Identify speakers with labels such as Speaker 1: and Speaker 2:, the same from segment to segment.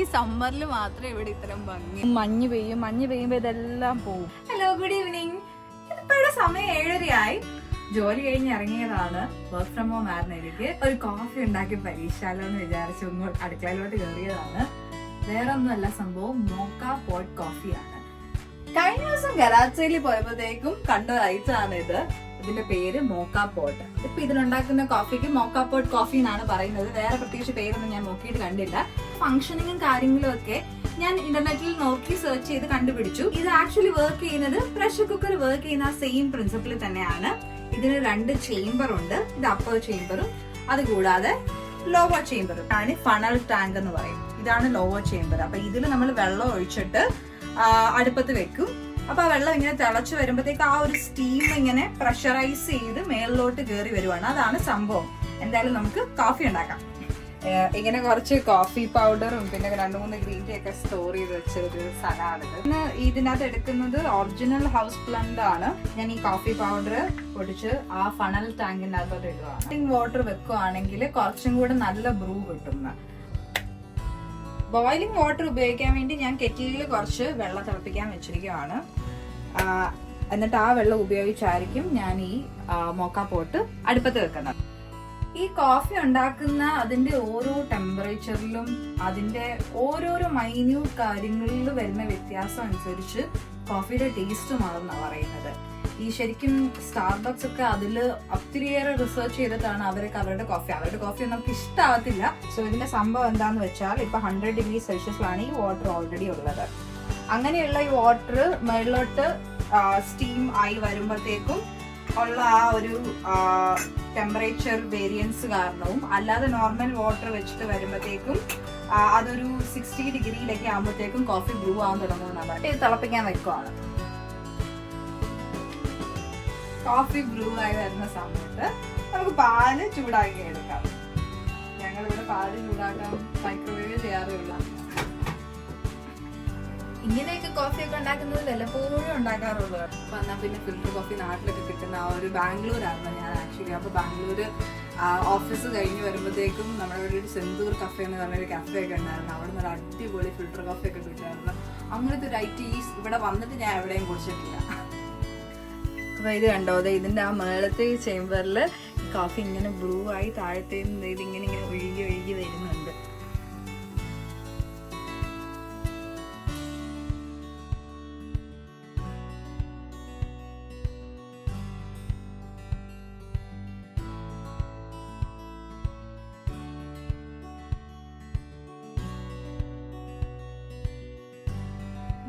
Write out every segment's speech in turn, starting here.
Speaker 1: ഈ സമ്മറിൽ മാത്രമേ ഇവിടെ ഇത്തരം ഭംഗി
Speaker 2: മഞ്ഞ് പെയ്യും മഞ്ഞ് പെയ്യുമ്പോ ഇതെല്ലാം പോവും.
Speaker 1: ഹലോ ഗുഡ് ഈവനിങ് ഇതിപ്പോഴുടെ സമയം ഏഴരയായി. ജോലി കഴിഞ്ഞ് ഇറങ്ങിയതാണ്. വർക്ക് ഫ്രം ഹോം ആയിരുന്നു എനിക്ക്. ഒരു കോഫി ഉണ്ടാക്കി പരീക്ഷാലോ എന്ന് വിചാരിച്ചു അടുക്കളയിലോട്ട് കയറിയതാണ്. വേറെ ഒന്നുമല്ല സംഭവം മോക്ക പോട്ട് കോഫിയാണ് കഴിഞ്ഞ ദിവസം ഗലാച്ചയിൽ പോയപ്പോഴത്തേക്കും കണ്ട ആണ് ഇത്. ഇതിന്റെ പേര് മോക്ക പോട്ട്. ഇപ്പൊ ഇതിലുണ്ടാക്കുന്ന കോഫിക്ക് മോക്ക പോട്ട് കോഫി എന്നാണ് പറയുന്നത്. വേറെ പ്രത്യേകിച്ച് പേരൊന്നും ഞാൻ നോക്കിയിട്ട് കണ്ടില്ല. ഫംഗ്ഷനിങ്ങും കാര്യങ്ങളും ഒക്കെ ഞാൻ ഇന്റർനെറ്റിൽ നോക്കി സെർച്ച് ചെയ്ത് കണ്ടുപിടിച്ചു. ഇത് ആക്ച്വലി വർക്ക് ചെയ്യുന്നത് പ്രഷർ കുക്കർ വർക്ക് ചെയ്യുന്ന സെയിം പ്രിൻസിപ്പിൾ തന്നെയാണ്. ഇതിന് രണ്ട് ചേംബർ ഉണ്ട്. ഇത് അപ്പർ ചേംബറും അതുകൂടാതെ ലോവർ ചേംബറും ആണ് ഫണൽ ടാങ്ക് എന്ന് പറയും. ഇതാണ് ലോവർ ചേംബർ അപ്പൊ ഇതിൽ നമ്മൾ വെള്ളം ഒഴിച്ചിട്ട് അടുപ്പത്ത് വെക്കും. അപ്പൊ ആ വെള്ളം ഇങ്ങനെ തിളച്ചു വരുമ്പോഴത്തേക്ക് ആ ഒരു സ്റ്റീം ഇങ്ങനെ പ്രഷറൈസ് ചെയ്ത് മേളിലോട്ട് കയറി വരുവാണ്. അതാണ് സംഭവം. എന്തായാലും നമുക്ക് കോഫി ഉണ്ടാക്കാം. ഇങ്ങനെ കുറച്ച് കോഫി പൗഡറും പിന്നെ രണ്ട് മൂന്ന് ഗ്രീൻ ടീ ഒക്കെ സ്റ്റോർ ചെയ്ത് വെച്ച ഒരു സ്ഥലമാണിത്. പിന്നെ ഇതിനകത്ത് എടുക്കുന്നത് ഒറിജിനൽ ഹൗസ് പ്ലാന്റ് ആണ്. ഞാൻ ഈ കോഫി പൗഡർ പൊടിച്ച് ആ ഫണൽ ടാങ്കിനകത്തോട്ട് ഇടുവാണ്. വാട്ടർ വെക്കുവാണെങ്കിൽ കുറച്ചും കൂടെ നല്ല ബ്രൂ കിട്ടുന്ന ബോയിലിംഗ് വാട്ടർ ഉപയോഗിക്കാൻ വേണ്ടി ഞാൻ കെറ്റിലിൽ കുറച്ച് വെള്ളം തിളപ്പിക്കാൻ വെച്ചിരിക്കുകയാണ് എന്നിട്ട് ആ വെള്ളം ഉപയോഗിച്ചായിരിക്കും ഞാൻ ഈ മോക്ക പോട്ട് അടുപ്പത്ത് വെക്കുന്നത്. ഈ കോഫി ഉണ്ടാക്കുന്ന അതിന്റെ ഓരോ ടെമ്പറേച്ചറിലും അതിന്റെ ഓരോരോ മൈന്യൂട്ട് കാര്യങ്ങളിലും വരുന്ന വ്യത്യാസം അനുസരിച്ച് കോഫിയുടെ ടേസ്റ്റ് മാറുന്നാണ് പറയുന്നത്. ഈ ശരിക്കും സ്റ്റാർബക്സ് ഒക്കെ അതിൽ ഒത്തിരിയേറെ റിസർച്ച് ചെയ്തിട്ടാണ് അവരൊക്കെ അവരുടെ കോഫി അവരുടെ കോഫി നമുക്ക് ഇഷ്ടാവത്തില്ല. സോ ഇതിന്റെ സംഭവം എന്താന്ന് വെച്ചാൽ ഇപ്പൊ ഹൺഡ്രഡ് ഡിഗ്രി സെൽഷ്യസിലാണ് ഈ വാട്ടർ ഓൾറെഡി ഉള്ളത്. അങ്ങനെയുള്ള ഈ വാട്ടർ മേളിലോട്ട് സ്റ്റീം ആയി വരുമ്പോഴത്തേക്കും ഉള്ള ആ ഒരു ടെമ്പറേച്ചർ വേരിയൻസ് കാരണവും അല്ലാതെ നോർമൽ വാട്ടർ വെച്ചിട്ട് വരുമ്പോഴത്തേക്കും അതൊരു സിക്സ്റ്റി ഡിഗ്രിയിലൊക്കെ ആകുമ്പോഴത്തേക്കും കോഫി ബ്ലൂ ആവാൻ തുടങ്ങുമെന്നാണ് പറഞ്ഞിട്ട് ഇത് തിളപ്പിക്കാൻ വെക്കുവാണ്. കോഫി ബ്ലൂ ആയി വരുന്ന സമയത്ത് നമുക്ക് പാൽ ചൂടാക്കി എടുക്കാം. ഞങ്ങളിവിടെ പാൽ ചൂടാക്കാൻ മൈക്രോവേവ് ചെയ്യാറുള്ള ഇങ്ങനെയൊക്കെ കോഫി ഒക്കെ ഉണ്ടാക്കുന്നത് വല്ലപ്പോഴും ഉണ്ടാക്കാറുള്ളൂ. അപ്പൊ എന്നാ പിന്നെ ഫിൽറ്റർ കോഫി നാട്ടിലൊക്കെ കിട്ടുന്ന ആ ഒരു ബാംഗ്ലൂരായിരുന്നു ഞാൻ ആക്ച്വലി അപ്പൊ ബാംഗ്ലൂർ ഓഫീസ് കഴിഞ്ഞ് വരുമ്പോഴത്തേക്കും നമ്മുടെ ഇവിടെ ഒരു സെന്തൂർ കഫേ എന്ന് പറഞ്ഞൊരു കഫേ ഒക്കെ ഉണ്ടായിരുന്നു. അവിടെ നിന്ന് ഒരു അടിപൊളി ഫിൽറ്റർ കോഫി ഒക്കെ കിട്ടുമായിരുന്നു. അങ്ങനത്തെ ഒരു ഐറ്റം ഇവിടെ വന്നിട്ട് ഞാൻ എവിടെയും കുടിച്ചിട്ടില്ല. അപ്പൊ ഇത് കണ്ടോ? അതെ ഇതിന്റെ ആ മേളത്തെ ചേംബറിൽ കോഫി ഇങ്ങനെ ബ്ലൂ ആയി താഴത്തെ ഇതിങ്ങനെ ഇങ്ങനെ ഒഴുകി ഒഴുകി വരുന്നുണ്ട്.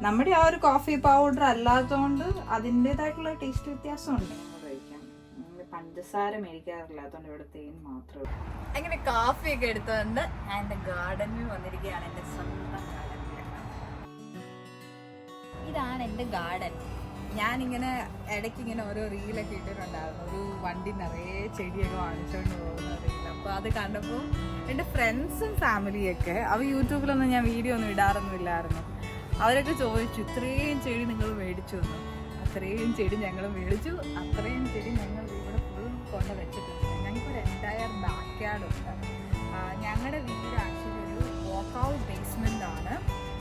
Speaker 1: നമ്മുടെ ആ ഒരു കോഫി പൗഡർ അല്ലാത്തതുകൊണ്ട് അതിന്റെതായിട്ടുള്ള ടേസ്റ്റ് വ്യത്യാസമുണ്ട്. പഞ്ചസാര മേടിക്കാറില്ലാത്തതുകൊണ്ട് ഇവിടെ തേൻ മാത്രമേ അങ്ങനെ കാഫി ഒക്കെ എടുത്തുകൊണ്ട് ഞാൻ എന്റെ ഗാർഡനിൽ വന്നിരിക്കുകയാണ് എന്റെ സ്വന്തം ഗാർഡനിൽ ഇതാണ് എന്റെ ഗാർഡൻ ഞാനിങ്ങനെ ഇടയ്ക്ക് ഇങ്ങനെ ഓരോ റീലൊക്കെ ഇട്ടിട്ടുണ്ടായിരുന്നു. ഒരു വണ്ടി നിറയെ ചെടിയൊക്കെ വാങ്ങിച്ചുകൊണ്ട് പോകുന്ന റീൽ അപ്പോൾ അത് കണ്ടപ്പോൾ എന്റെ ഫ്രണ്ട്സും ഫാമിലിയൊക്കെ അവർ യൂട്യൂബിലൊന്നും ഞാൻ വീഡിയോ ഒന്നും ഇടാറൊന്നുമില്ലായിരുന്നു അവരൊക്കെ ചോദിച്ചു ഇത്രയും ചെടി നിങ്ങൾ മേടിച്ചു എന്ന്. അത്രയും ചെടി ഞങ്ങൾ മേടിച്ചു. അത്രയും ചെടി ഞങ്ങൾ ഇവിടെ ഫുൾ കൊണ്ട് വെച്ചിട്ടുണ്ട്. ഞങ്ങൾക്ക് ഒരു എന്റയർ ബാക്ക് യാർഡ് ഉണ്ട് ഞങ്ങളുടെ വീട് ആക്ച്വലി ഒരു വാക്ക് ഔട്ട് ബേസ്മെന്റ് ആണ്.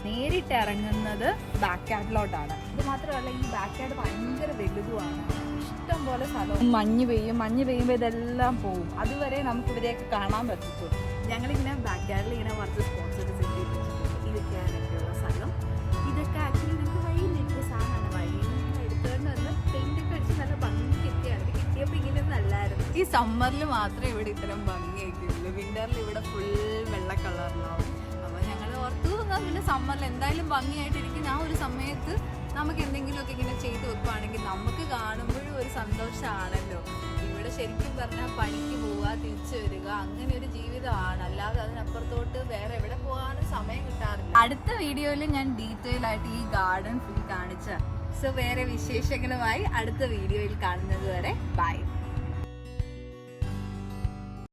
Speaker 1: നേരിട്ട് ഇറങ്ങുന്നത് ബാക്ക് യാർഡിലോട്ടാണ് ഇത് മാത്രമല്ല ഈ ബാക്ക് യാർഡ് ഭയങ്കര വലുതുമാണ്. ഇഷ്ടം പോലെ സ്ഥലവും
Speaker 2: മഞ്ഞ് പെയ്യും. മഞ്ഞ് പെയ്യുമ്പോൾ ഇതെല്ലാം പോവും.
Speaker 1: അതുവരെ നമുക്ക് ഇവിടെയൊക്കെ കാണാൻ പറ്റത്തുള്ളൂ. ഞങ്ങളിങ്ങനെ ബാക്ക് യാർഡിൽ ഇങ്ങനെ കുറച്ച് സ്പോൺസർ ഒക്കെ സെറ്റ് ചെയ്ത് വെച്ചിട്ടുണ്ട്. ഇതൊക്കെയാണൊക്കെയുള്ള സ്ഥലം. ഇതൊക്കെ ആക്ച്വലി നിങ്ങൾക്ക് വഴിയിൽ കിട്ടിയ സാധനമാണ്. വഴിയിൽ നിന്ന് എടുത്തുകൊണ്ട് വന്ന് പെയിന്റ് ഒക്കെ അടിച്ച് നല്ല ഭംഗി ഈ സമ്മറിൽ മാത്രമേ ഇവിടെ ഇത്തരം ഭംഗിയൊക്കെ ഉള്ളൂ. വിന്ററിൽ ഇവിടെ ഫുൾ വെള്ള കളറിലാവും അപ്പോൾ ഞങ്ങൾ ഓർത്തു പിന്നെ സമ്മറിൽ എന്തായാലും ഭംഗിയായിട്ടിരിക്കുന്ന ആ ഒരു സമയത്ത് നമുക്ക് എന്തെങ്കിലുമൊക്കെ ഇങ്ങനെ ചെയ്തു വെക്കുവാണെങ്കിൽ നമുക്ക് കാണുമ്പോഴും ഒരു സന്തോഷമാണല്ലോ ശരിക്കും പറഞ്ഞാൽ പണിക്ക് പോവുക തിരിച്ചു വരിക അങ്ങനെ ഒരു ജീവിതമാണ്. അല്ലാതെ അതിനപ്പുറത്തോട്ട് വേറെ എവിടെ പോകാനും സമയം കിട്ടാറില്ല. അടുത്ത വീഡിയോയിൽ ഞാൻ ഡീറ്റെയിൽ ആയിട്ട് ഈ ഗാർഡൻ ഫുൾ കാണിച്ച സോ വേറെ വിശേഷങ്ങളുമായി അടുത്ത വീഡിയോയിൽ കാണുന്നത് വരെ ബൈ